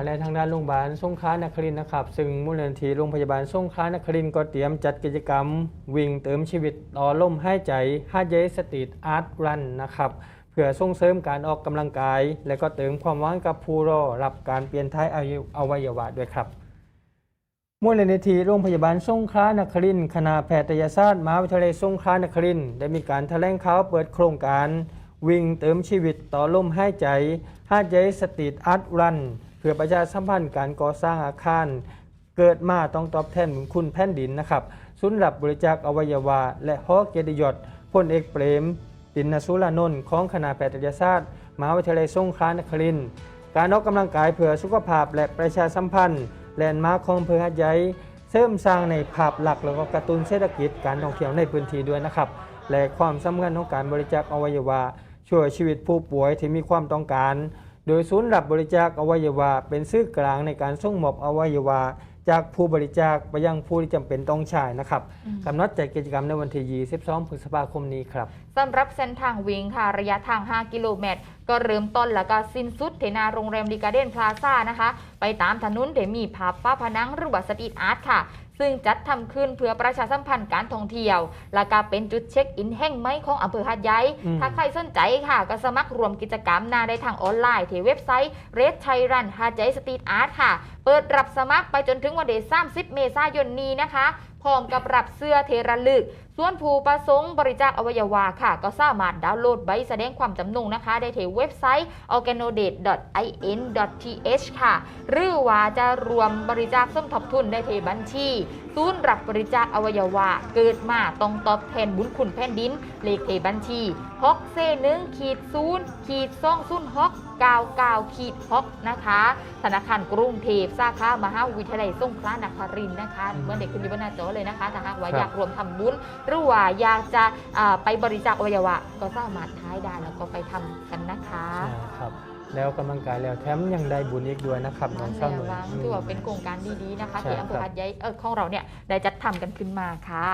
มาในทางด้านโรงพยาบาลสงขลานครินทร์นะครับ ซึ่งมูลนิธิโรงพยาบาลสงขลานครินทร์ก็เตรียมจัดกิจกรรม วิ่งเติมชีวิตต่อลมหายใจฮาเยสตรีทอาร์ตรันนะครับเพื่อส่งเสริมการออกกำลังกาย และก็เติมความหวังกับผู้รอรับการเปลี่ยนท้ายอายุอวัยวะด้วยครับมูลนิธิโรงพยาบาลสงขลานครินทร์คณะแพทยศาสตร์มหาวิทยาลัยสงขลานครินทร์ได้มีการแถลงข่าวเปิดโครงการ วิ่งเติมชีวิตต่อลมหายใจหาดใหญ่สตรีทอาร์ตรัน เพื่อประชาสัมพันธ์การก่อสร้างอาคาร เกิดมาต้องตอบแทนบุญคุณแผ่นดินนะครับศูนย์รับบริจาคอวัยวะและฮอกเกียรติยศพลเอกเปรม ตินสุรานนท์ของคณะแพทยศาสตร์มหาวิทยาลัยสงขลานครินทร์การออกกำลังกายเพื่อสุขภาพและประชาสัมพันธ์แลนด์มาร์คของอำเภอหาดใหญ่เสริมสร้างในภาพหลักแล้วก็กระตุ้นเศรษฐกิจการท่องเที่ยวในพื้นที่ด้วยนะครับ และความสำคัญของการบริจาคอวัยวะช่วยชีวิตผู้ป่วยที่มีความต้องการ โดยศูนย์รับบริจาคอวัยวะเป็นสื่อกลางในการส่งมอบอวัยวะจากผู้บริจาคไปยังผู้ที่จำเป็นต้องใช้นะครับกำหนดจัดกิจกรรมในวันที่22พฤษภาคมนี้ครับสำหรับเส้นทางวิ่งค่ะระยะทาง 5 กิโลเมตร ก็เริ่มต้นแล้วก็สิ้นสุดที่หนาโรงแรมดีการ์เดนพลาซ่านะคะ ไปตามถนนที่มีภาพฟ้าผนังหรือว่าสตรีทอาร์ตค่ะ ซึ่งจัดทำขึ้นเพื่อประชาสัมพันธ์การท่องเที่ยว และก็เป็นจุดเช็คอินแห่งใหม่ของอำเภอหาดใหญ่อืมถ้าใครสนใจค่ะ ก็สมัครรวมกิจกรรมนาได้ทางออนไลน์ที่เว็บไซต์ Red t h a i Run หาดใหญ่สตรีทอาร์ตค่ะ เปิดรับสมัครไปจนถึงวันที่30 เมษายนนี้นะคะ พร้อมกับรับเสื้อเทระลึก ส่วนผู้ประสงค์บริจาคอวัยวะค่ะ ก็สามารถดาวน์โหลดใบแสดงความจำนงนะคะ ได้ที่เว็บไซต์ organodate.in.th ค่ะ หรือว่าจะรวมบริจาคสมทบทุนได้ที่บัญชีศูนย์รับบริจาคอวัยวะเกิดมาต้องตอบแทนบุญคุณแผ่นดิน เลขที่บัญชีฮอกเซหนึ่งขีดศูนย์ขีดซ่องศูนย์ฮอก99ขีดฮอกนะคะ ธนาคารกรุงเทพสาขามหาวิทยาลัยสงขลานครินทร์นะคะเมื่อเด็กคุณอยู่บนหน้าจอเลยนะคะถ้าหากว่าครับอยากรวมทำบุญหรือว่าอยากจะอ่าไปบริจาคอวัยวะ ก็สามารถท้ายได้แล้วก็ไปทำกันนะคะใช่ครับแล้วกำลังกายแล้วแถมยังได้บุญอีกด้วยนะครับน้อนั่งนเศร้าแหหละนุ่ยว่าอืมถือว่าเป็นโครงการดีๆนะคะใช่ที่อำเภอครับหาดใหญ่เออของเราเนี่ยได้จัดทำกันขึ้นมาค่ะ